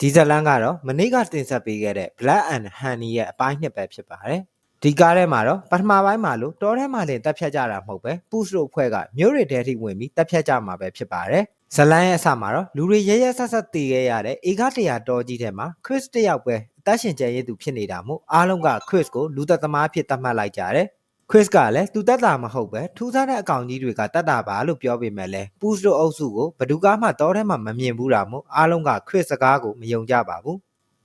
ဒီဇလန်ကတော့မနေ့ကတင်ဆက်ပေးခဲ့တဲ့ Black and Honey ရဲ့အပိုင်းနှစ်ပဲဖြစ်ပါတယ်ဒီကားထဲမှာတော့ပထမပိုင်းမှာလို့တောထဲမှာတင်တက်ဖြတ်ကြတာမဟုတ်ပဲ push တို့အဖွဲ့ကမြို့တွေထဲထိဝင်ပြီးတက်ဖြတ်ကြမှာပဲဖြစ်ပါတယ်ဇလန်ရဲ့အစမှာတော့လူတွေရဲရဲဆက်ဆက်တည်ခဲ့ရတဲ့ဧကတရာတော်ကြီးထဲမှာ Chris တယောက်ပဲအသက်ရှင်ကျန်ရည်သူဖြစ်နေတာမို့အားလုံးက Chris ကိုလူသက်သမားဖြစ်သတ်မှတ်လိုက်ကြတယ် ခရစ်ကလည်းသူတက်တာမဟုတ်ပဲထူးခြားတဲ့အကောင်ကြီးတွေကတက်တာပါလို့ပြောပေမဲ့လည်းပူးစတို့အုပ်စုကိုဘယ်သူကမှတောထဲမှာမမြင်ဘူးတာမို့အားလုံးကခရစ်စကားကိုမယုံကြပါဘူး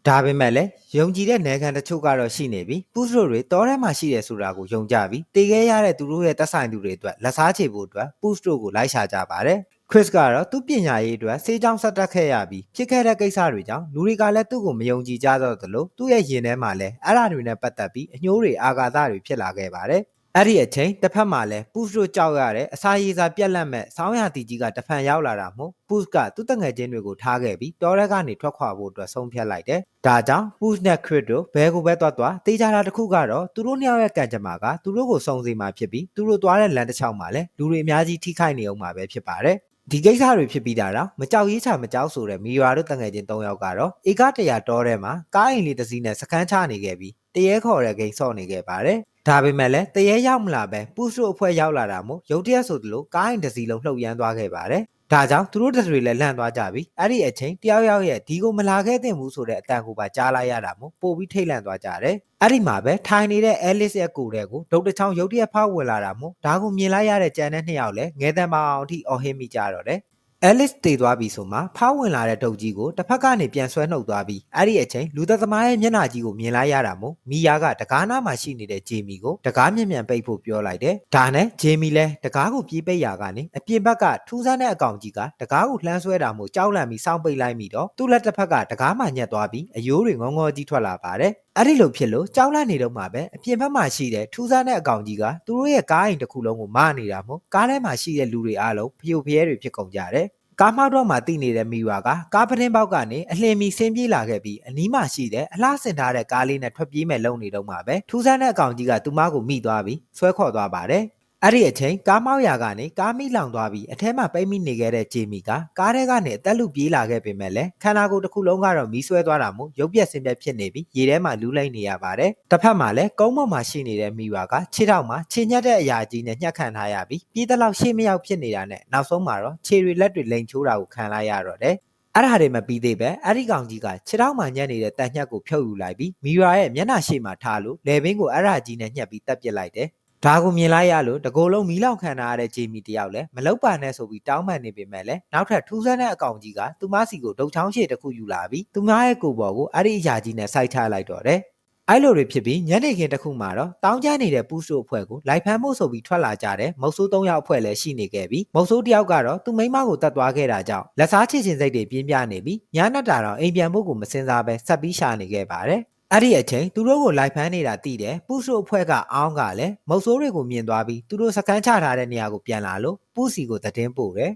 ဒါပေမဲ့လည်းယုံကြည်တဲ့နယ်ခံတချို့ကတော့ရှိနေပြီပူးစတို့တွေတောထဲမှာရှိတယ်ဆိုတာကိုယုံကြပြီတည်ခဲ့ရတဲ့သူတို့ရဲ့တက်ဆိုင်သူတွေအတွက်လက်စားချေဖို့အတွက်ပူးစတို့ကိုလိုက်ရှာကြပါတယ် ခရစ်ကတော့သူ့ပညာရေးအတွက်စေးကြောင်းဆက်တက်ခဲ့ရပြီးဖြစ်ခဲ့တဲ့ကိစ္စတွေကြောင့်လူတွေကလည်းသူ့ကိုမယုံကြည်ကြတော့သလိုသူ့ရဲ့ရင်ထဲမှာလည်းအဲ့ဓာတွေနဲ့ပတ်သက်ပြီးအညှိုးတွေအာဃာတတွေဖြစ်လာခဲ့ပါတယ်အဲ့ဒီအချိန်တစ်ဖက်မှာလည်းပူစ်တို့ကြောက်ရတဲ့အစာရည်စာပြက်လက်မဲ့ဆောင်းရတီကြီးကတဖန်ရောက်လာတာမို့ပူစ်ကသူ့တငယ်ချင်းတွေကိုထားခဲ့ပြီးတောရက်ကနေထွက်ခွာဖို့အတွက်ဆုံးဖြတ်လိုက်တယ်။ဒါကြောင့်ပူစ်နဲ့ခရစ်တို့ဘဲကိုပဲသွားသွားတေးကြတာတစ်ခုကတော့သူတို့နှစ်ယောက်ရဲ့ကံကြမ္မာကသူတို့ကိုစုံစီမှာဖြစ်ပြီးသူတို့သွားတဲ့လမ်းတစ်ချောင်းမှာလည်းလူတွေအများကြီးထိခိုက်နေအောင်မှာပဲဖြစ်ပါတယ်။ ဒီကိစ္စတွေဖြစ်ပြီးတာတော့မကြောက်ရေးချမကြောက်ဆိုတဲ့မီရွာတို့တငယ်ချင်း၃ယောက်ကတော့ဧကတရာတောထဲမှာကားအိမ်လေးတစ်စီးနဲ့စခန်းချနေခဲ့ပြီးတရေခေါ်တဲ့ဂိမ်းဆော့နေခဲ့ပါတယ်ဒါပေမဲ့လည်းတရေရောက်မလာပဲပူစုအဖွဲ့ရောက်လာတာမို့ရုတ်တရက်ဆိုသလိုကားရင်တစ်စီးလုံးလှုပ်ရမ်းသွားခဲ့ပါတယ်။ ဒါကြောင့်သူတို့တတွေလည်းလန့်သွားကြပြီ။အဲ့ဒီအချိန်တယောက်ယောက်ရဲ့ဒီကိုမလာခဲ့သင့်ဘူးဆိုတဲ့အတန်ကိုပါကြားလိုက်ရတာမို့ပို့ပြီးထိတ်လန့်သွားကြတယ်။အဲ့ဒီမှာပဲထိုင်နေတဲ့ Alice ရဲ့ကိုယ်တဲ့ကိုဒုတ်တချောင်းရုတ်တရက်ဖောက်ဝင်လာတာမို့ဒါကိုမြင်လိုက်ရတဲ့ကြံတဲ့နှစ်ယောက်လည်းငဲတန်ပါအောင်အထိအော်ဟင်းမိကြတော့တယ်။ Alice တည်သွားပြီဆိုမှဖောက်ဝင်လာတဲ့ဒုတ်ကြီးကိုတစ်ဖက်ကနေပြန်ဆွဲနှုတ်သွားပြီးအဲ့ဒီအချိန်လူသက်သမားရဲ့မျက်နှာကြီးကိုမြင်လိုက်ရတာမို့မီယာကတကားနားမှာရှိနေတဲ့ဂျေမီကိုတကားမြင်မြန်ပိတ်ဖို့ပြောလိုက်တယ်။ဒါနဲ့ဂျေမီလည်းတကားကိုပြေးပိတ်ရာကနေအပြင်ဘက်ကထူးဆန်းတဲ့အကောင်ကြီးကတကားကိုလှမ်းဆွဲတာမို့ကြောက်လန့်ပြီးစောင့်ပိတ်လိုက်မိတော့သူ့လက်တစ်ဖက်ကတကားမှညက်သွားပြီးအယိုးတွေငေါငေါကြီးထွက်လာပါတယ်။အဲ့ဒီလိုဖြစ်လို့ကြောက်လန့်နေတော့မှပဲအပြင်ဘက်မှာရှိတဲ့ထူးဆန်းတဲ့အကောင်ကြီးကသူတို့ရဲ့ကားအိမ်တစ်ခုလုံးကိုမနေတာမို့ကားထဲမှာရှိတဲ့လူတွေအားလုံးဖျို့ဖျဲတွေဖြစ်ကုန်ကြတယ်။ ကားမောက်တော့မှတိနေတဲ့မိဝါကကားပတင်းပေါက်ကနေအလင်းမီဆင်းပြေးလာခဲ့ပြီးအနီးမှာရှိတဲ့အလှဆင်ထားတဲ့ကားလေးနဲ့ထွက်ပြေးမဲ့လုံနေတော့မှပဲထူးဆန်းတဲ့အကောင်ကြီးကသူမကိုမိသွားပြီးဆွဲခေါ်သွားပါတယ် အဲ့ဒီအချိန်ကားမောက်ရာကနေကားမိလောင်သွားပြီးအထဲမှာပိတ်မိနေခဲ့တဲ့ဂျေမီကကားထဲကနေအသက်လူပြေးလာခဲ့ပေမဲ့လည်းခန္ဓာကိုယ်တစ်ခုလုံးကတော့မီးဆွဲသွားတာမို့ရုပ်ပြက်ဆင်းပြက်ဖြစ်နေပြီးရေထဲမှာလူးလိမ့်နေရပါတယ်။တစ်ဖက်မှာလည်းကုန်းပေါ်မှာရှိနေတဲ့မိဝါကခြေထောက်မှာခြေညက်တဲ့အရာကြီးနဲ့ညှက်ခံထားရပြီးပြေးတဲ့လောက်ရှေ့မရောက်ဖြစ်နေတာနဲ့နောက်ဆုံးမှာတော့ခြေတွေလက်တွေလိမ်ချိုးတာကိုခံလိုက်ရတော့တယ်။အဲ့ဒါတွေမပြီးသေးပဲအဲ့ဒီကောင်ကြီးကခြေထောက်မှညက်နေတဲ့တန်ညက်ကိုဖြုတ်ယူလိုက်ပြီးမီရာရဲ့မျက်နှာရှိမှထားလို့လေဘင်းကိုအဲ့ဒါကြီးနဲ့ညှက်ပြီးတက်ပစ်လိုက်တယ် ဒါကိုမြင်လိုက်ရလို့တကိုယ်လုံးမီးလောင်ခံထားရတဲ့ဂျေမီတယောက်လည်းမလောက်ပါနဲ့ဆိုပြီးတောင်းပန်နေပေမဲ့လည်းနောက်ထပ်ထူးဆန်းတဲ့အကောင်ကြီးကသူမစီကိုဒုတ်ချောင်းရှည်တစ်ခုယူလာပြီးသူမရဲ့ကိုယ်ပေါ်ကိုအဲ့ဒီအရာကြီးနဲ့စိုက်ချလိုက်တော့တယ်အဲ့လိုတွေဖြစ်ပြီးညနေခင်းတစ်ခုမှာတော့တောင်းကျနေတဲ့ပူးဆိုအဖွဲ့ကိုလိုက်ဖမ်းဖို့ဆိုပြီးထွက်လာကြတဲ့မုတ်ဆိုး၃ယောက်အဖွဲ့လည်းရှိနေခဲ့ပြီးမုတ်ဆိုးတယောက်ကတော့သူ့မိန်းမကိုတတ်သွားခဲ့တာကြောင့်လက်စားချစ်ချင်းစိတ်တွေပြင်းပြနေပြီးညနက်တာတော့အိမ်ပြန်ဖို့ကိုမစင်စားပဲဆက်ပြီးရှာနေခဲ့ပါတယ် အဲ့ဒီအချိန်သူတို့ကိုလိုက်ဖမ်းနေတာသိတယ်ပူဆိုအဖွဲ့ကအောင်းကလည်းမုတ်ဆိုးတွေကိုမြင်သွားပြီးသူတို့စကန်းချထားတဲ့နေရာကိုပြန်လာလို့ပူစီကိုသတင်းပို့တယ်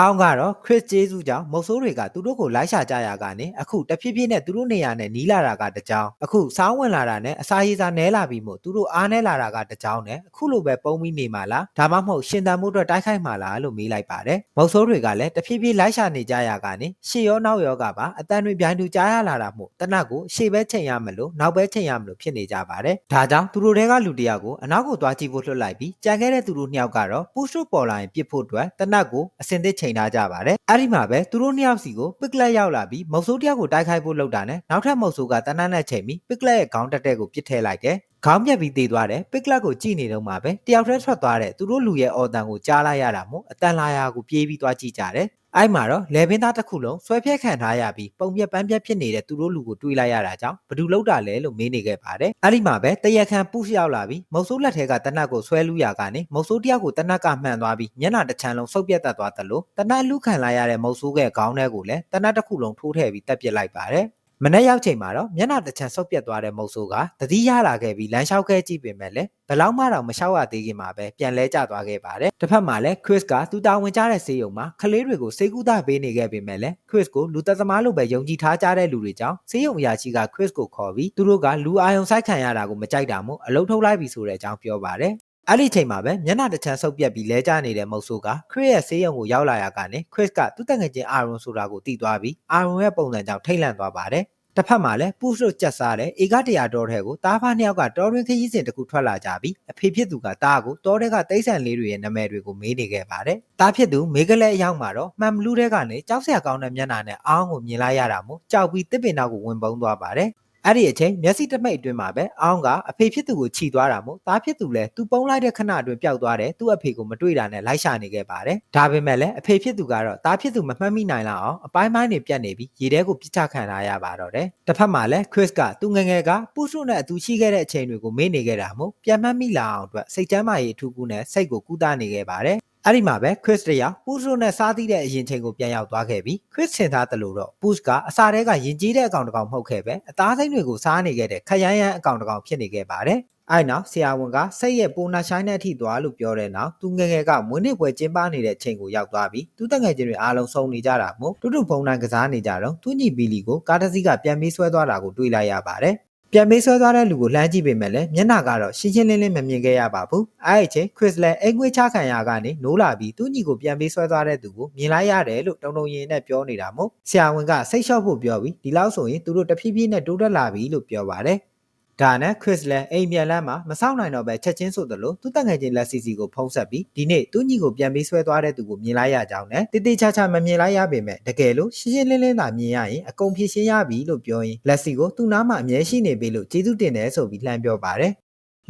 အောင်ကတော့ခရစ်ကျေးဇူးကြောင့်မုတ်ဆိုးတွေကသူတို့ကိုလိုက်ရှာကြရကနေအခုတဖြည်းဖြည်းနဲ့သူတို့နေရာနဲ့နီးလာတာကတကြောင်အခုစောင်းဝင်လာတာနဲ့အစာရည်စာနဲလာပြီးမို့သူတို့အားနဲလာတာကတကြောင်နဲ့အခုလိုပဲပုံပြီးနေမှလားဒါမှမဟုတ်ရှင်တန်မှုအတွက်တိုက်ခိုက်မှလားလို့မေးလိုက်ပါတယ်မုတ်ဆိုးတွေကလည်းတဖြည်းဖြည်းလိုက်ရှာနေကြရကနေရှေ့ရောနောက်ရောကပါအတန်တွေပြိုင်တူကြားရလာတာမို့တနတ်ကိုရှေ့ပဲချိန်ရမလို့နောက်ပဲချိန်ရမလို့ဖြစ်နေကြပါတယ်ဒါကြောင့်သူတို့တွေကလူတယောက်ကိုအနောက်ကိုသွားကြည့်ဖို့လွှတ်လိုက်ပြီးကြံခဲ့တဲ့သူတို့နှစ်ယောက်ကတော့ပူရှုပေါ်လာရင်ပြစ်ဖို့အတွက်တနတ်ကိုအစင်သစ်ချိန်ထားကြပါတယ်အဲ့ဒီမှာပဲသူတို့နှစ်ယောက်စီကိုပစ်ကလက်ရောက်လာပြီးမုတ်ဆိုးတယောက်ကိုတိုက်ခိုက်ဖို့လုပ်တာနဲ့နောက်ထပ်မုတ်ဆိုးကတနတ်နဲ့ချိန်ပြီးပစ်ကလက်ရဲ့ခေါင်းတက်တဲ့ကိုပစ်ထည့်လိုက်တယ် ခေါင်းပြက်ပြီးတေးသွားတယ်ပစ်ကလတ်ကိုကြည့်နေတော့မှပဲတယောက်တည်းထွက်သွားတဲ့သူတို့လူရဲ့အော်တန်ကိုကြားလိုက်ရတာမို့အတန်လာရာကိုပြေးပြီးသွားကြည့်ကြတယ်အဲ့မှာတော့လေဘင်းသားတစ်ခုလုံးဆွဲဖြက်ခံထားရပြီးပုံပြက်ပန်းပြက်ဖြစ်နေတဲ့သူတို့လူကိုတွေးလိုက်ရတာကြောင့်ဘသူလောက်တာလဲလို့မေးနေခဲ့ပါတယ်အဲ့ဒီမှာပဲတရက်ခန်ပူးရောက်လာပြီးမုတ်ဆိုးလက်ထဲကတနတ်ကိုဆွဲလူရကနေမုတ်ဆိုးတယောက်ကိုတနတ်ကမှန်သွားပြီးမျက်နှာတစ်ချမ်းလုံးစုပ်ပြက်တက်သွားသလိုတနတ်လူခံလိုက်ရတဲ့မုတ်ဆိုးရဲ့ခေါင်းထဲကိုလည်းတနတ်တစ်ခုလုံးထိုးထည့်ပြီးတက်ပစ်လိုက်ပါတယ် မနေ့ရောက်ချိန်မှာတော့မျက်နှာတစ်ချမ်းဆုပ်ပြတ်သွားတဲ့မုတ်ဆိုးကတတိရလာခဲ့ပြီးလမ်းလျှောက်ခဲ့ကြည့်ပေမဲ့လည်းဘလောက်မှတော့မလျှောက်ရသေးခင်မှာပဲပြန်လဲကျသွားခဲ့ပါတယ်။တစ်ဖက်မှာလည်း Chris ကသူတာဝန်ကျတဲ့ဆေးရုံမှာကလေးတွေကိုစေကူတာပေးနေခဲ့ပေမဲ့လည်း Chris ကိုလူသက်သမားလိုပဲယုံကြည်ထားကြတဲ့လူတွေကြောင့်ဆေးရုံအရာရှိက Chris ကိုခေါ်ပြီးသူတို့ကလူအာယုံဆိုင်ခံရတာကိုမကြိုက်တာမို့အလုထုတ်လိုက်ပြီဆိုတဲ့အကြောင်းပြောပါတယ် အဲ့ဒီချိန်မှာပဲမျက်နှာတစ်ချမ်းဆုပ်ပြက်ပြီးလဲကျနေတဲ့မုတ်ဆိုးကခရစ်ရဲ့ဆေးရုံကိုရောက်လာရကနေခရစ်ကသူ့တငယ်ချင်းအာရွန်ဆိုတာကိုတီးသွားပြီးအာရွန်ရဲ့ပုံစံကြောင့်ထိတ်လန့်သွားပါတယ်တစ်ဖက်မှာလည်းပူးတို့ကြက်စားတဲ့ဧကတရာတော်ထဲကိုတားဖားနှစ်ယောက်ကတော်ရင်းခရီးစဉ်တစ်ခုထွက်လာကြပြီးအဖေဖြစ်သူကတားကိုတော်ထဲကတိတ်ဆန်လေးတွေရဲ့နာမည်တွေကိုမေးနေခဲ့ပါတယ်။တားဖြစ်သူမေကလေးအရောက်မှာတော့မှန်ဘလူးထဲကနေကြောက်စရာကောင်းတဲ့မျက်နှာနဲ့အောင်းကိုမြင်လိုက်ရတာမို့ကြောက်ပြီးတစ်ပင်နောက်ကိုဝင်ပုန်းသွားပါတယ်။ အဲ့ဒီအချိန်မျက်စိတမိတ်အတွင်းမှာပဲအောင်းကအဖေဖြစ်သူကိုခြိသွားတာမို့သားဖြစ်သူလည်းသူပုံလိုက်တဲ့ခဏအတွင်းပျောက်သွားတယ်သူ့အဖေကိုမတွေ့တာနဲ့လိုက်ရှာနေခဲ့ပါတယ်ဒါပေမဲ့လည်းအဖေဖြစ်သူကတော့သားဖြစ်သူမမှတ်မိနိုင်လောက်အောင်အပိုင်းပိုင်းတွေပြတ်နေပြီးရေထဲကိုပြစ်ချခံထားရပါတော့တယ်တစ်ဖက်မှာလည်း Chris ကသူငယ်ငယ်ကပူဆုနဲ့အတူရှိခဲ့တဲ့အချိန်တွေကိုမေ့နေခဲ့တာမို့ပြန်မှတ်မိလာအောင်အတွက်စိတ်ချမ်းသာရေးအထူးကူနဲ့စိတ်ကိုကူးတာနေခဲ့ပါတယ် အဲ့ဒီမှာပဲ Chris တယောက် Push တို့နဲ့စားသီးတဲ့အရင်ချိန်ကိုပြန်ရောက်သွားခဲ့ပြီး Chris ထင်သားတယ်လို့တော့ Push ကအစာထဲကယဉ်ကျေးတဲ့အကောင်တစ်ကောင်မဟုတ်ခဲ့ပဲအသားစိမ့်တွေကိုစားနေခဲ့တဲ့ခရမ်းရမ်းအကောင်တစ်ကောင်ဖြစ်နေခဲ့ပါတယ်။အဲ့နောက်ဆရာဝန်ကစိတ်ရဲ့ပိုနာဆိုင်တဲ့အထိသွားလို့ပြောတဲ့နောက်သူငယ်ငယ်ကမွေးနေ့ပွဲကျင်းပနေတဲ့အချိန်ကိုရောက်သွားပြီးသူတငယ်ချင်းတွေအားလုံးစုံနေကြတာမို့တူတူဖုံတိုင်းကစားနေကြတော့သူညီဘီလီကိုကားတစ်စီးကပြန်ပြီးဆွဲသွားတာကိုတွေ့လိုက်ရပါတယ်။ ပြန်မေးဆွဲသွားတဲ့လူကိုလှမ်းကြည့်ပေမဲ့လည်းမျက်နှာကတော့ရှင်းရှင်းလင်းလင်းမမြင်ခဲ့ရပါဘူး။အဲ့ဒီချိန်ခရစ်လည်းအိမ်ငွေချခံရကနေနိုးလာပြီးသူ့ညီကိုပြန်မေးဆွဲသွားတဲ့သူကိုမြင်လိုက်ရတယ်လို့တုံတုံရင်နဲ့ပြောနေတာမို့ဆရာဝန်ကစိတ်လျှော့ဖို့ပြောပြီးဒီလောက်ဆိုရင်သူတို့တဖြည်းဖြည်းနဲ့တိုးတက်လာပြီလို့ပြောပါတယ်။ ဒါနဲ့ခရစ်လည်းအိမ်ပြန်လမ်းမှာမဆောက်နိုင်တော့ပဲချက်ချင်းဆိုသလိုသူ့တငယ်ချင်းလက်စီစီကိုဖုံးဆက်ပြီးဒီနေ့သူ့ညီကိုပြန်ပြီးဆွဲသွားတဲ့သူကိုမြင်လိုက်ရကြောင်းနဲ့တိတိကျကျမမြင်လိုက်ရပေမဲ့တကယ်လို့ရှင်းရှင်းလင်းလင်းသာမြင်ရရင်အကုန်ဖြစ်ရှင်းရပြီလို့ပြောရင်လက်စီကိုသူ့နားမှာအမြဲရှိနေပြီလို့ကျေးဇူးတင်တယ်ဆိုပြီးလှမ်းပြောပါတယ်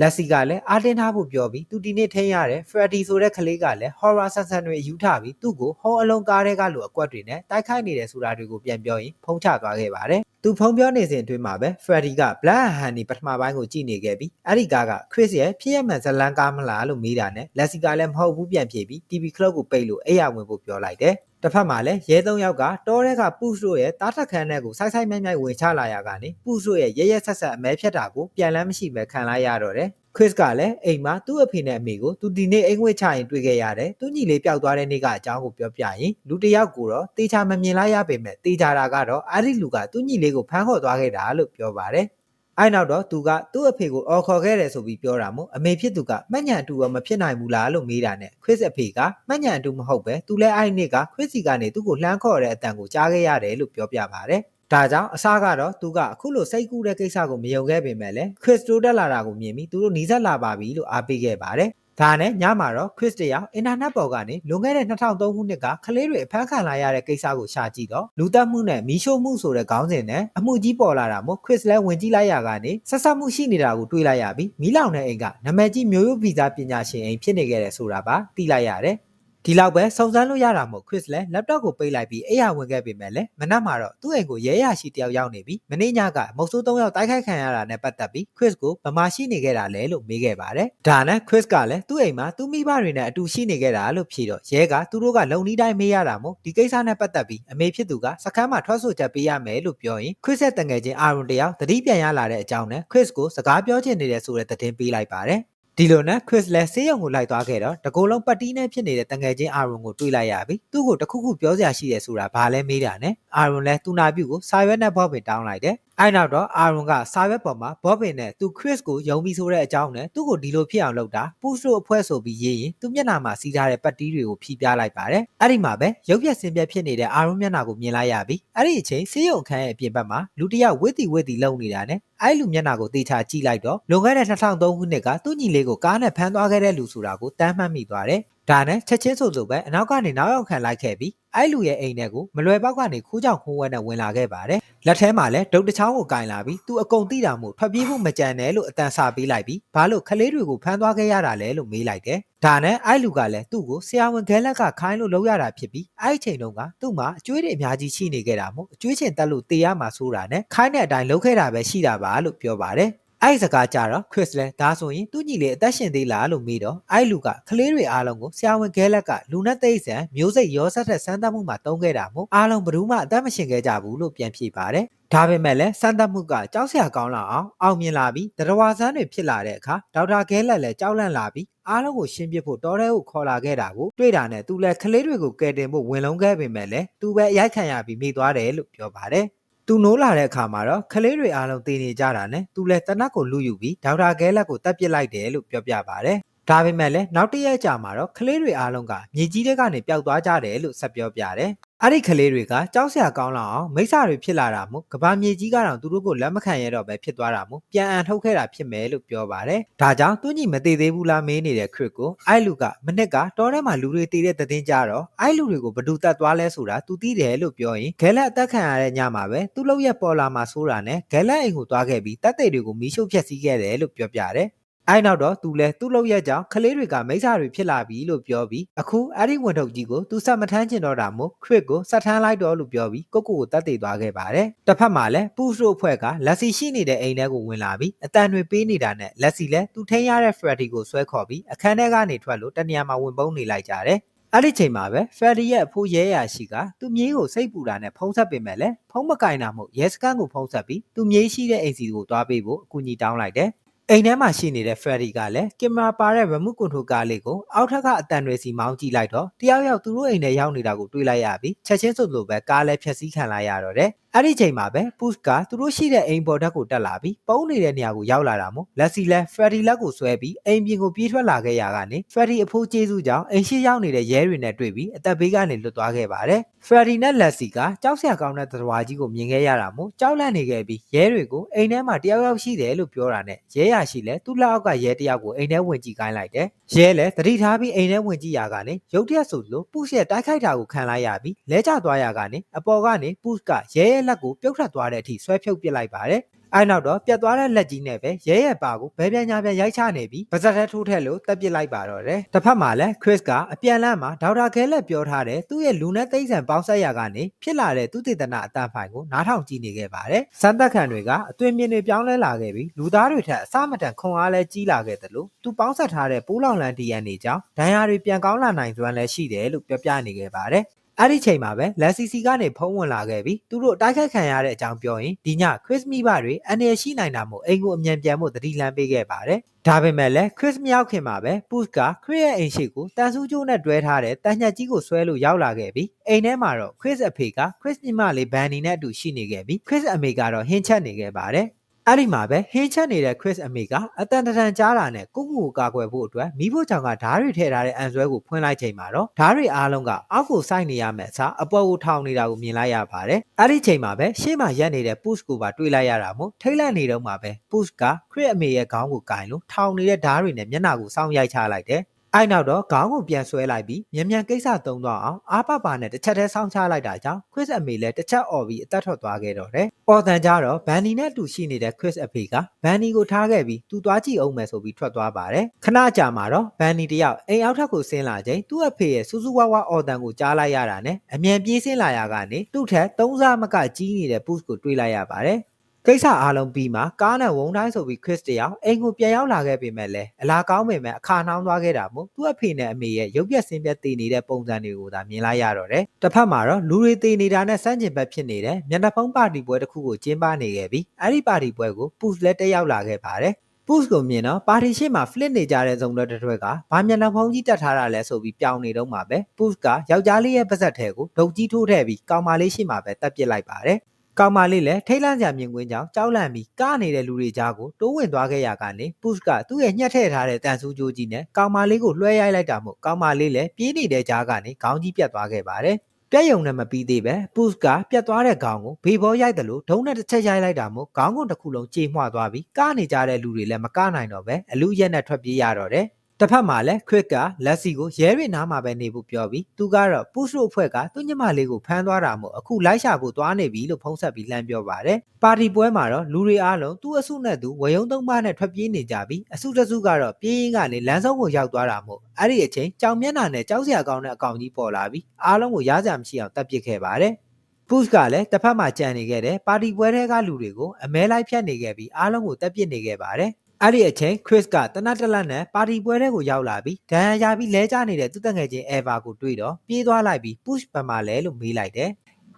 လက်စီကလည်းအာတင်ထားဖို့ပြောပြီးသူဒီနေ့ထိန်းရတဲ့ Freddy ဆိုတဲ့ကလေးကလည်း horror ဆန်ဆန်တွေယူထားပြီးသူ့ကိုဟောအလုံးကားတဲ့ကလိုအကွက်တွေနဲ့တိုက်ခိုက်နေတယ်ဆိုတာတွေကိုပြန်ပြောရင်ဖုံးချသွားခဲ့ပါတယ်။သူဖုံးပြောနေစဉ်အတွင်းမှာပဲ Freddy က Black and Honey ပထမပိုင်းကိုကြည့်နေခဲ့ပြီးအဲ့ဒီကားက Chris ရဲ့ဖြစ်ရမှန်ဇလန်ကားမလားလို့မေးတာနဲ့လက်စီကလည်းမဟုတ်ဘူးပြန်ဖြေပြီး TV Club ကိုပိတ်လို့အိယာဝင်ဖို့ပြောလိုက်တယ်။တစ်ဖက်မှာလည်းရဲသုံးယောက်ကတောထဲကပူရှ်တို့ရဲ့တားထက်ခန်းထဲကိုစိုက်စိုက်မြိုက်မြိုက်ဝင်ချလာရကနေပူရှ်တို့ရဲ့ရဲရဲဆက်ဆက်အမဲဖြတ်တာကိုပြန်လန်းမရှိပဲခံလိုက်ရတော့တယ်။ Chris ကလည်းအိမ်မှာသူ့အဖေနဲ့အမေကိုသူဒီနေ့အိမ်ဝှေ့ချရင်တွေ့ခဲ့ရတယ်။သူညီလေးပျောက်သွားတဲ့နေ့ကအကြောင်းကိုပြောပြရင်လူတစ်ယောက်ကိုတော့တေချာမမြင်လိုက်ရပေမဲ့တေချာတာကတော့အဲ့ဒီလူကသူညီလေးကိုဖမ်းခေါ်သွားခဲ့တာလို့ပြောပါတယ်။အဲ့နောက်တော့သူကသူ့အဖေကိုအော်ခေါ်ခဲ့တယ်ဆိုပြီးပြောတာမို့အမေဖြစ်သူကမှတ်ညံအတူရောမဖြစ်နိုင်ဘူးလားလို့မေးတာနဲ့ Chris အဖေကမှတ်ညံအတူမဟုတ်ပဲသူလည်းအဲ့ဒီနေ့က Chris စီကနေသူ့ကိုလှမ်းခေါ်တဲ့အတန်ကိုကြားခဲ့ရတယ်လို့ပြောပြပါတယ်။ ဒါကြောင့်အစားကတော့သူကအခုလိုစိတ်ကူးတဲ့ကိစ္စကိုမယုံခဲ့ပေမဲ့လည်းခရစ်စတိုတက်လာတာကိုမြင်ပြီးသူတို့หนีဆက်လာပါပြီလို့အားပေးခဲ့ပါတယ်။ဒါနဲ့ညမှာတော့ခရစ်တယောက်အင်တာနက်ပေါ်ကနေလွန်ခဲ့တဲ့2003ခုနှစ်ကကလေးတွေအဖမ်းခံလာရတဲ့ကိစ္စကိုရှာကြည့်တော့လူတက်မှုနဲ့မီးရှို့မှုဆိုတဲ့ခေါင်းစဉ်နဲ့အမှုကြီးပေါ်လာတာမို့ခရစ်လည်းဝင်ကြည့်လိုက်ရကနေဆက်ဆက်မှုရှိနေတာကိုတွေးလိုက်ရပြီးမီးလောင်တဲ့အိမ်ကနာမည်ကြီးမျိုးရိုးဗီဇပညာရှင်အိမ်ဖြစ်နေခဲ့တယ်ဆိုတာပါသိလိုက်ရတယ်။ ဒီလောက်ပဲစုံစမ်းလို့ရတာမို့ Chris လည်း laptop ကိုပိတ်လိုက်ပြီးအိယာဝင်ခဲ့ပေမဲ့လည်းမနက်မှာတော့သူ့အိမ်ကိုရဲရရှိတယောက်ရောက်နေပြီးမနေ့ညကမုတ်ဆိုး၃ယောက်တိုက်ခိုက်ခံရတာနဲ့ပတ်သက်ပြီး Chris ကိုဗမာရှိနေခဲ့တာလဲလို့မေးခဲ့ပါတယ်။ဒါနဲ့ Chris ကလည်းသူ့အိမ်မှာသူ့မိဘတွေနဲ့အတူရှိနေခဲ့တာလို့ဖြေတော့ရဲကသူတို့ကလုံနီးတိုင်းမေးရတာမို့ဒီကိစ္စနဲ့ပတ်သက်ပြီးအမေဖြစ်သူကစခန်းမှာထွက်ဆိုချက်ပေးရမယ်လို့ပြောရင် Chris ရဲ့တငယ်ချင်းအာရွန်တယောက်တတိပြန်ရလာတဲ့အကြောင်းနဲ့ Chris ကိုစကားပြောချင်နေတဲ့ဆိုတဲ့သတင်းပေးလိုက်ပါတယ်။ ဒီလိုနဲ့ Chris လည်းဆေးရုံကိုလိုက်သွားခဲ့တော့တကူလုံးပတ်တီးနဲ့ဖြစ်နေတဲ့တငယ်ချင်းအာရွန်ကိုတွေ့လိုက်ရပြီသူ့ကိုတခုခုပြောစရာရှိတယ်ဆိုတာဘာလဲမေးတာနဲ့အာရွန်လည်းသူနာပြုတ်ကိုစာရွက်နဲ့ဘော့ပင်တောင်းလိုက်တယ်အဲ့နောက်တော့အာရွန်ကစာရွက်ပေါ်မှာဘော့ပင်နဲ့သူ Chris ကိုယုံပြီးဆိုတဲ့အကြောင်းနဲ့သူ့ကိုဒီလိုဖြစ်အောင်လုပ်တာပူဆိုအဖွဲဆိုပြီးရေးရင်သူမျက်နှာမှာစီးထားတဲ့ပတ်တီးတွေကိုဖြီးပြလိုက်ပါတယ်အဲ့ဒီမှာပဲရုပ်ပြက်စင်ပြက်ဖြစ်နေတဲ့အာရွန်မျက်နှာကိုမြင်လိုက်ရပြီအဲ့ဒီအချိန်ဆေးရုံခန်းရဲ့အပြင်ဘက်မှာလူတစ်ယောက်ဝစ်တီဝစ်တီလုံနေတာနဲ့ အဲ့လူမျက်နှာကိုတေချာကြည့်လိုက်တော့လွန်ခဲ့တဲ့2003ခုနှစ်ကသူ့ညီလေးကိုကားနဲ့ဖမ်းသွားခဲ့တဲ့လူဆိုတာကိုတမ်းမှတ်မိသွားတယ်။ ဒါနဲ့ချက်ချင်းဆိုဆိုပဲအနောက်ကနေနောက်ရောက်ခံလိုက်ခဲ့ပြီးအဲ့လူရဲ့အိမ်ထဲကိုမလွယ်ပေါက်ကနေခိုးကြောင်ခိုးဝဲနဲ့ဝင်လာခဲ့ပါတယ်။လက်ထဲမှာလည်းဒုတ်တချောင်းကိုကင်လာပြီးသူအကုန်သိတာမို့ထွက်ပြေးဖို့မကြံနဲ့လို့အတန်စာပေးလိုက်ပြီးဘာလို့ခလေးတွေကိုဖမ်းသွားခဲ့ရတာလဲလို့မေးလိုက်တယ်။ဒါနဲ့အဲ့လူကလည်းသူ့ကိုဆရာဝန်ခဲလက်ကခိုင်းလို့လောက်ရတာဖြစ်ပြီးအဲ့ဒီချိန်တုန်းကသူ့မှာအကျွေးတွေအများကြီးရှိနေခဲ့တာမို့အကျွေးချင်တက်လို့တေးရမှာဆိုတာနဲ့ခိုင်းတဲ့အတိုင်းလုပ်ခဲ့တာပဲရှိတာပါလို့ပြောပါတယ်။ အဲ့ဒီစကားကြတော့ Chris လဲဒါဆိုရင်သူ့ညီလေးအသက်ရှင်သေးလားလို့မေးတော့အဲ့လူကကလေးတွေအားလုံးကိုဆရာဝန်ဂဲလက်ကလူနဲ့သိဆန်မျိုးစိတ်ရောဆက်တဲ့စမ်းသပ်မှုမှာတုံးခဲ့တာမို့အားလုံးဘယ်သူမှအသက်မရှင်ခဲ့ကြဘူးလို့ပြန်ဖြေပါတယ်ဒါပေမဲ့လည်းစမ်းသပ်မှုကကြောက်စရာကောင်းလာအောင်အောင်မြင်လာပြီးတရဝါဆန်းတွေဖြစ်လာတဲ့အခါဒေါက်တာဂဲလက်လည်းကြောက်လန့်လာပြီးအားလုံးကိုရှင်းပြဖို့တောထဲကိုခေါ်လာခဲ့တာကိုတွေ့တာနဲ့သူလည်းကလေးတွေကိုကယ်တင်ဖို့ဝင်လုံးခဲ့ပေမဲ့လည်းသူပဲအရိုက်ခံရပြီးမိသွားတယ်လို့ပြောပါတယ် သူနိုးလာတဲ့အခါမှာတော့ကလေးတွေအားလုံးတည်နေကြတာနဲ့သူလည်းတနတ်ကိုလူယူပြီးဒေါက်တာဂဲလက်ကိုတပ်ပစ်လိုက်တယ်လို့ပြောပြပါတယ်ဒါပေမဲ့လည်းနောက်တစ်ရက်ကြာမှာတော့ကလေးတွေအားလုံးကမြေကြီးတွေကနေပျောက်သွားကြတယ်လို့ဆက်ပြောပြတယ်။ အဲ့ဒီကလေးတွေကကြောက်စရာကောင်းလောက်အောင်မိစ္ဆာတွေဖြစ်လာတာမို့ကဘာမြေကြီးကတော့သူတို့ကိုလက်မခံရတော့ပဲဖြစ်သွားတာမို့ပြန်အန်ထုတ်ခဲ့တာဖြစ်မယ်လို့ပြောပါတယ်။ဒါကြောင့်သူညီမသေးသေးဘူးလားမေးနေတဲ့ခရစ်ကိုအိုက်လူကမနစ်ကတောထဲမှာလူတွေတည်တဲ့သတင်ကြတော့အိုက်လူတွေကိုဘယ်သူတတ်သွားလဲဆိုတာသူသိတယ်လို့ပြောရင်ဂဲလက်အသက်ခံရတဲ့ညမှာပဲသူ့လောက်ရက်ပေါ်လာမှာဆိုတာနဲ့ဂဲလက်အိမ်ကိုသွားခဲ့ပြီးတပ်တဲ့တွေကိုမီးရှို့ဖျက်ဆီးခဲ့တယ်လို့ပြောပြတယ်။ အဲ့နောက်တော့သူလဲသူ့လောက်ရက်ကြောင့်ကလေးတွေကမိစ္ဆာတွေဖြစ်လာပြီလို့ပြောပြီးအခုအဲ့ဒီဝန်ထုတ်ကြီးကိုသူစက်မထမ်းကျင်တော့တာမို့ခရစ်ကိုစက်ထမ်းလိုက်တော့လို့ပြောပြီးကိုကိုကိုတတ်သိသွားခဲ့ပါတယ်တစ်ဖက်မှာလဲပူစတို့ဖွဲ့ကလက်စီရှိနေတဲ့အိမ်ထဲကိုဝင်လာပြီးအတန်တွေပေးနေတာနဲ့လက်စီလဲသူထိန်းရတဲ့ Freddy ကိုဆွဲခေါ်ပြီးအခန်းထဲကနေထွက်လို့တနေရာမှာဝင်ပုန်းနေလိုက်ကြတယ်အဲ့ဒီချိန်မှာပဲဖယ်ရီရဲ့အဖိုးရဲရရှိကသူ့မြေးကိုစိတ်ပူတာနဲ့ဖုံးဆက်ပင်မဲ့လဲဖုံးမကင်တာမို့ရဲစခန်းကိုဖုံးဆက်ပြီးသူ့မြေးရှိတဲ့အိမ်စီကိုတွားပေးဖို့အကူအညီတောင်းလိုက်တယ် အိမ်ထဲမှာရှိနေတဲ့ Freddy ကလည်းကင်မရာပါတဲ့ remote control ကားလေးကိုအောက်ထပ်ကအတန်တွေစီမောင်းကြည့်လိုက်တော့တယောက်ယောက်သူတို့အိမ်ထဲရောက်နေတာကိုတွေ့လိုက်ရပြီးချက်ချင်းဆိုသလိုပဲကားလည်းဖြက်စီးခံလိုက်ရတော့တယ်အဲ့ဒီချိန်မှာပဲ Push ကသူတို့ရှိတဲ့အိမ်ပေါ်ဓာတ်ကိုတက်လာပြီးပုံးနေတဲ့နေရာကိုရောက်လာတာမို့လက်စီလဲ Freddy လက်ကိုဆွဲပြီးအိမ်ပြင်ကိုပြေးထွက်လာခဲ့ရကနေ Freddy အဖိုးကျေးဇူးကြောင့်အိမ်ရှိရောက်နေတဲ့ရဲတွေနဲ့တွေ့ပြီးအသက်ဘေးကနေလွတ်သွားခဲ့ပါတယ် Freddy နဲ့ Lassie ကကြောက်စရာကောင်းတဲ့သတ္တဝါကြီးကိုမြင်ခဲ့ရတာမို့ကြောက်လန့်နေခဲ့ပြီးရဲတွေကိုအိမ်ထဲမှာတယောက်ယောက်ရှိတယ်လို့ပြောတာနဲ့ရဲရရှိလဲသူ့လက်အောက်ကရဲတယောက်ကိုအိမ်ထဲဝင်ကြည့်ခိုင်းလိုက်တယ်ရဲလည်းတတိထားပြီးအိမ်ထဲဝင်ကြည့်ရကနေရုတ်တရက်ဆိုလို့ Push ရဲ့တိုက်ခိုက်တာကိုခံလိုက်ရပြီးလဲကျသွားရကနေအပေါ်ကနေ Push ကရဲရဲ့လက်ကိုပြုတ်ထွက်သွားတဲ့အထိဆွဲဖြုတ်ပစ်လိုက်ပါတယ်အဲနောက်တော့ပြတ်သွားတဲ့လက်ကြီးနဲ့ပဲရဲရဲပါကိုဘဲပြန်ညာပြန်ရိုက်ချနေပြီးပါဇက်ထဲထိုးထက်လို့တက်ပစ်လိုက်ပါတော့တယ်တစ်ဖက်မှာလည်း Chris ကအပြန်လန်းမှာဒေါက်တာခဲလက်ပြောထားတဲ့သူ့ရဲ့လူနဲ့သိမ့်ဆန်ပေါင်းဆက်ရာကနေဖြစ်လာတဲ့သူတည်တနာအတန်ဖိုင်ကိုနားထောင်ကြည့်နေခဲ့ပါတယ်စမ်းသက်ခံတွေကအသွင်မြင်တွေပြောင်းလဲလာခဲ့ပြီးလူသားတွေထက်အစမတန်ခွန်အားလဲကြီးလာခဲ့တယ်လို့သူပေါင်းဆက်ထားတဲ့ပိုးလောင်လန် DNA ကြောင့်ဒဏ်ရာတွေပြန်ကောင်းလာနိုင်စွမ်းလည်းရှိတယ်လို့ပြောပြနေခဲ့ပါတယ် အဲ့ဒီချိန်မှာပဲလက်စီစီကနေဖုံးဝင်လာခဲ့ပြီးသူတို့တိုက်ခိုက်ခံရတဲ့အကြောင်းပြောရင်ဒီညခရစ်မီဘတွေအနေရှိနိုင်တာမို့အိမ်ကိုအမြန်ပြန်ဖို့တတိလန်းပေးခဲ့ပါတယ်။ဒါပေမဲ့လည်းခရစ်မရောက်ခင်မှာပဲပုစ်ကခရစ်ရဲ့အိမ်ရှိကိုတန်ဆူးကျိုးနဲ့တွဲထားတဲ့တန်ညက်ကြီးကိုဆွဲလို့ရောက်လာခဲ့ပြီးအိမ်ထဲမှာတော့ခရစ်အဖေကခရစ်ညီမလေးဘန်နီနဲ့အတူရှိနေခဲ့ပြီးခရစ်အမေကတော့ဟင်းချက်နေခဲ့ပါတယ်။ အဲ့ဒီမှာပဲဟင်းချက်နေတဲ့ Chris အမေကအတန်တန်ကြားလာနဲ့ကိုကူကိုကာကွယ်ဖို့အတွက်မိဖို့ချောင်ကဓားတွေထည့်ထားတဲ့အန်ဆွဲကိုဖွင့်လိုက်ချိန်မှာတော့ဓားတွေအားလုံးကအောက်ကိုစိုက်နေရမယ်အစားအပေါ်ကိုထောင်နေတာကိုမြင်လိုက်ရပါတယ်။အဲ့ဒီချိန်မှာပဲရှေ့မှာရက်နေတဲ့ Push ကိုပါတွေ့လိုက်ရတာမို့ထိတ်လန့်နေတော့မှပဲ Push က Chris အမေရဲ့ခေါင်းကိုကင်လို့ထောင်နေတဲ့ဓားတွေနဲ့မျက်နှာကိုစောင်းရိုက်ချလိုက်တယ်။ အဲ့နောက်တော့ခေါင်းကိုပြန်ဆွဲလိုက်ပြီးမြန်မြန်ကိစ္စသုံးတော့အောင်အားပပါနဲ့တစ်ချက်တည်းဆောင်းချလိုက်တာကြောင့် Chris အမေလည်းတစ်ချက်អော်ပြီးအသက်ထွက်သွားခဲ့တော့တယ်။အော်တန်ကြတော့ဘန်နီနဲ့အတူရှိနေတဲ့ Chris အဖေကဘန်နီကိုထားခဲ့ပြီးသူသွားကြည့်အောင်မယ်ဆိုပြီးထွက်သွားပါတယ်။ခဏကြာမှာတော့ဘန်နီတယောက်အိမ်အောက်ထပ်ကိုဆင်းလာချိန်သူ့အဖေရဲ့စူးစူးဝါးဝါအော်တန်ကိုကြားလိုက်ရတာနဲ့အမြန်ပြေးဆင်းလာရကနေသူ့ထက်သုံးစားမကကြီးနေတဲ့ Push ကိုတွေ့လိုက်ရပါတယ်။ ကိစ္စအားလုံးပြီးမှကားနဲ့ဝုံတိုင်းဆိုပြီးခရစ်တယောက်အိမ်ကိုပြန်ရောက်လာခဲ့ပေမဲ့လည်းအလားကောင်းပေမဲ့အခါနှောင်းသွားခဲ့တာမို့သူ့အဖေနဲ့အမေရဲ့ရုပ်ပြက်ဆင်းပြက်တည်နေတဲ့ပုံစံတွေကိုသာမြင်လိုက်ရတော့တယ်။တစ်ဖက်မှာတော့လူတွေတည်နေတာနဲ့စန့်ကျင်ဘက်ဖြစ်နေတဲ့မျက်နှာဖုံးပါတီပွဲတစ်ခုကိုကျင်းပနေခဲ့ပြီးအဲ့ဒီပါတီပွဲကိုပူစလက်တက်ရောက်လာခဲ့ပါတယ်။ push ကိုမြင်တော့ပါတီရှိမှာ flip နေကြတဲ့ဇုံတွေတစ်ထွက်ကဘာမျက်နှာဖုံးကြီးတက်ထားတာလဲဆိုပြီးပြောင်းနေတော့မှာပဲ push ကယောက်ျားလေးရဲ့ပါဇက်ထဲကိုဒုတ်ကြီးထိုးထည့်ပြီးကောင်မလေးရှိမှာပဲတက်ပစ်လိုက်ပါတယ် ကောင်မလေးလည်းထိတ်လန့်စရာမြင်ကွင်းကြောင့်ကြောက်လန့်ပြီးကားနေတဲ့လူတွေကြားကိုတိုးဝင်သွားခဲ့ရကနေပုစ်ကသူ့ရဲ့ညှက်ထည့်ထားတဲ့တန်ဆူးကြိုးကြီးနဲ့ကောင်မလေးကိုလွှဲရိုက်လိုက်တာမို့ကောင်မလေးလည်းပြေးနေတဲ့ကြားကနေခေါင်းကြီးပြတ်သွားခဲ့ပါတယ်ပြက်ယုံနဲ့မပြီးသေးပဲပုစ်ကပြတ်သွားတဲ့ခေါင်းကိုဘေဘောရိုက်တယ်လို့ဒုံးနဲ့တစ်ချက်ရိုက်လိုက်တာမို့ခေါင်းကုန်တစ်ခုလုံးကြေမွှသွားပြီးကားနေကြတဲ့လူတွေလည်းမကနိုင်တော့ပဲအလူရက်နဲ့ထွက်ပြေးရတော့တယ် တစ်ဖက်မှာလည်းခရစ်ကလက်စီကိုရဲတွေနားမှာပဲနေဖို့ပြောပြီးသူကတော့ပုရှုအဖွဲ့ကသူ့ညမလေးကိုဖမ်းသွားတာမို့အခုလိုက်ရှာဖို့သွားနေပြီလို့ဖုံးဆက်ပြီးလှမ်းပြောပါတယ်။ပါတီပွဲမှာတော့လူတွေအားလုံးသူ့အစုနဲ့သူဝယုံသုံးပါးနဲ့ထွက်ပြေးနေကြပြီးအစုတစုကတော့ပြေးရင်းကနေလမ်းဆုံးကိုရောက်သွားတာမို့အဲ့ဒီအချိန်ကြောင်မျက်နှာနဲ့ကြောက်စရာကောင်းတဲ့အကောင်ကြီးပေါ်လာပြီးအားလုံးကိုရားစရာမရှိအောင်တပ်ပစ်ခဲ့ပါတယ်။ push ကလည်းတစ်ဖက်မှာကြံနေခဲ့တဲ့ပါတီပွဲတွေကလူတွေကိုအမဲလိုက်ဖြတ်နေခဲ့ပြီးအားလုံးကိုတပ်ပစ်နေခဲ့ပါတယ် အဲ့ဒီအချိန် Chris ကတနတ်တလက်နဲ့ပါတီပွဲထဲကိုရောက်လာပြီးဒဏ်ရာရပြီးလဲကျနေတဲ့သူ့တငယ်ချင်း Eva ကိုတွေ့တော့ပြေးသွားလိုက်ပြီး push ပမာလဲလို့မေးလိုက်တယ်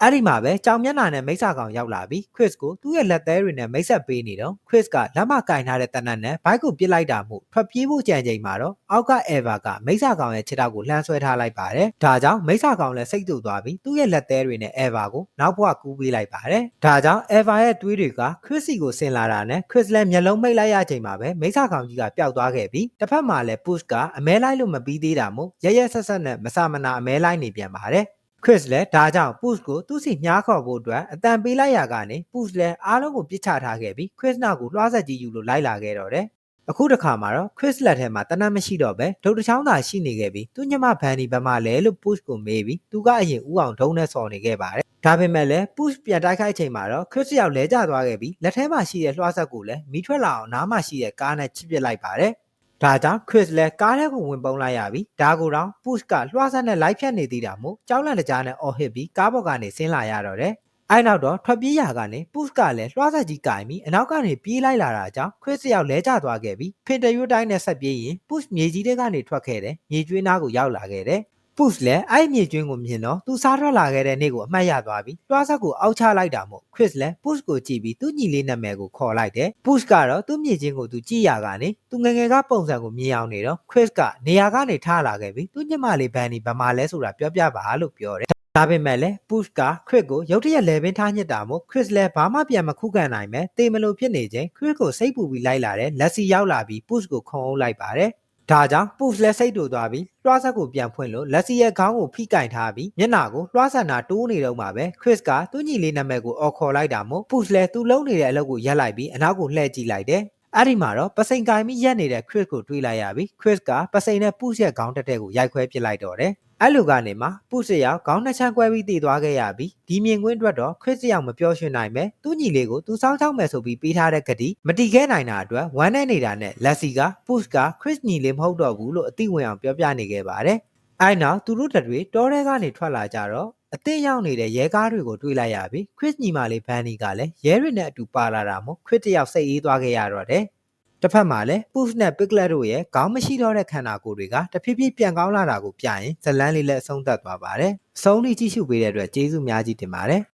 အဲ့ဒီမှာပဲကြောင်မျက်နှာနဲ့မိစ္ဆာကောင်ရောက်လာပြီး Chris ကိုသူ့ရဲ့လက်သေးတွေနဲ့မိတ်ဆက်ပေးနေတော့ Chris ကလက်မကင်ထားတဲ့တနတ်နဲ့ဘိုက်ကိုပစ်လိုက်တာမို့ထွက်ပြေးဖို့ကြံချိန်မှာတော့အောက်က Eva ကမိစ္ဆာကောင်ရဲ့ခြေထောက်ကိုလှမ်းဆွဲထားလိုက်ပါတယ်။ဒါကြောင့်မိစ္ဆာကောင်လည်းစိတ်တူသွားပြီးသူ့ရဲ့လက်သေးတွေနဲ့ Eva ကိုနောက်ဘဝကူးပေးလိုက်ပါတယ်။ဒါကြောင့် Eva ရဲ့သွေးတွေက Chris စီကိုဆင်လာတာနဲ့ Chris လည်းမျက်လုံးမိတ်လိုက်ရချိန်မှာပဲမိစ္ဆာကောင်ကြီးကပျောက်သွားခဲ့ပြီးတစ်ဖက်မှာလည်း Push ကအမဲလိုက်လို့မပြီးသေးတာမို့ရရဆက်ဆက်နဲ့မဆမနာအမဲလိုက်နေပြန်ပါတယ်။ Chris လည်းဒါကြောင့် Push ကိုသူ့စီညားခေါ်ဖို့အတွက်အတန်ပေးလိုက်ရကနေ Push လည်းအားလုံးကိုပြစ်ချထားခဲ့ပြီး Chris နောက်ကိုလွှားဆက်ကြီးယူလို့လိုက်လာခဲ့တော့တယ်။အခုတစ်ခါမှာတော့ Chris လက်ထဲမှာတနတ်မရှိတော့ပဲဒုတ်တစ်ချောင်းသာရှိနေခဲ့ပြီးသူညမဘန်ဒီဘက်မှလဲလို့ Push ကိုမေးပြီးသူကအရင်ဥအောင်ဒုံးနဲ့ဆော်နေခဲ့ပါတယ်။ဒါပေမဲ့လည်း Push ပြန်တိုက်ခိုက်ချိန်မှာတော့ Chris ရောက်လဲကျသွားခဲ့ပြီးလက်ထဲမှာရှိတဲ့လွှားဆက်ကိုလည်းမီးထွက်လာအောင်နားမှာရှိတဲ့ကားနဲ့ချစ်ပစ်လိုက်ပါတယ်။ ဒါကြောင့် Chris လည်းကားထဲကိုဝင်ပုန်းလိုက်ရပြီးဒါကိုတော့ Push ကလွှားဆက်နဲ့လိုက်ဖြတ်နေသေးတာမို့ကြောက်လန့်တကြားနဲ့အော်ဟစ်ပြီးကားပေါ်ကနေဆင်းလာရတော့တယ်။အဲ့နောက်တော့ထွက်ပြေးရာကနေ Push ကလည်းလွှားဆက်ကြီးကင်ပြီးအနောက်ကနေပြေးလိုက်လာတာကြောင့် Chris ရောက်လဲကျသွားခဲ့ပြီးဖင်တရွတ်တိုင်းနဲ့ဆက်ပြေးရင် Push မြေကြီးတွေကနေထွက်ခဲ့တယ်။မြေကျွေးနားကိုရောက်လာခဲ့တယ်။ Push လည်းအဲ့မြေကျွင်းကိုမြင်တော့သူစားထွက်လာခဲ့တဲ့နေ့ကိုအမှတ်ရသွားပြီးလွှားဆက်ကိုအောက်ချလိုက်တာမို့ Chris လည်း Push ကိုကြည့်ပြီးသူ့ညီလေးနာမည်ကိုခေါ်လိုက်တယ်။ Push ကတော့သူ့မြေချင်းကိုသူကြည့်ရကနေသူငယ်ငယ်ကပုံစံကိုမြင်အောင်နေတော့ Chris ကနေရာကနေထားလာခဲ့ပြီးသူညမလေးဘန်နီဘယ်မှာလဲဆိုတာပြောပြပါလို့ပြောတယ်။ဒါပေမဲ့လည်း Push က Chris ကိုရုတ်တရက်လဲပင်ထားညစ်တာမို့ Chris လည်းဘာမှပြန်မခုခံနိုင်ပဲတေမလို့ဖြစ်နေချိန် Chris ကိုစိတ်ပူပြီးလိုက်လာတဲ့လက်စီရောက်လာပြီး Push ကိုခုံအုပ်လိုက်ပါတယ်။ ဒါကြောင့် Push လည်းစိတ်တူသွားပြီးလွှားဆက်ကိုပြန်ဖွင့်လို့လက်စီရဲ့ခေါင်းကိုဖိကင်ထားပြီးမျက်နှာကိုလွှားဆန်တာတိုးနေတော့မှပဲ Chris ကသူ့ညီလေးနာမည်ကိုအော်ခေါ်လိုက်တာမို့ Push လည်းသူ့လုံးနေတဲ့အလုပ်ကိုရပ်လိုက်ပြီးအနောက်ကိုလှည့်ကြည့်လိုက်တယ်။ အဲ့ဒီမှာတော့ပစိန်ကိုင်ပြီးရက်နေတဲ့ Chris ကိုတွေးလိုက်ရပြီး Chris ကပစိန်နဲ့ Push ရဲ့ခေါင်းတက်တဲ့ကိုရိုက်ခွဲပစ်လိုက်တော့တယ်။အဲ့လိုကနေမှ Push ရောက်ခေါင်းနှစ်ချမ်းကွဲပြီးတည်သွားခဲ့ရပြီးဒီမြင်ကွင်းအတွက်တော့ Chris ရောက်မပြောရွှင်နိုင်ပဲသူ့ညီလေးကိုသူစောင်းချောင်းမယ်ဆိုပြီးပေးထားတဲ့ကတိမတီးခဲ့နိုင်တာအတွက်ဝမ်းနဲ့နေတာနဲ့လက်စီက Push က Chris ညီလေးမဟုတ်တော့ဘူးလို့အသိဝင်အောင်ပြောပြနေခဲ့ပါတယ်။အဲ့နောက်သူတို့တတွေတောထဲကနေထွက်လာကြတော့ အသင်းရောက်နေတဲ့ရဲကားတွေကိုတွေ့လိုက်ရပြီး Chris ညီမလေးဘန်နီကလည်းရဲတွေနဲ့အတူပါလာတာမို့ Chris တယောက်စိတ်အေးသွားခဲ့ရတော့တယ်။တစ်ဖက်မှာလည်း Push နဲ့ Piglet တို့ရဲ့ခေါင်းမရှိတော့တဲ့ခန္ဓာကိုယ်တွေကတဖြည်းဖြည်းပြန်ကောင်းလာတာကိုပြရင်ဇလန်းလေးလည်းအဆုံးသတ်သွားပါတယ်။အဆုံးထိကြည့်ရှုပေးတဲ့အတွက်ကျေးဇူးများကြီးတင်ပါတယ်။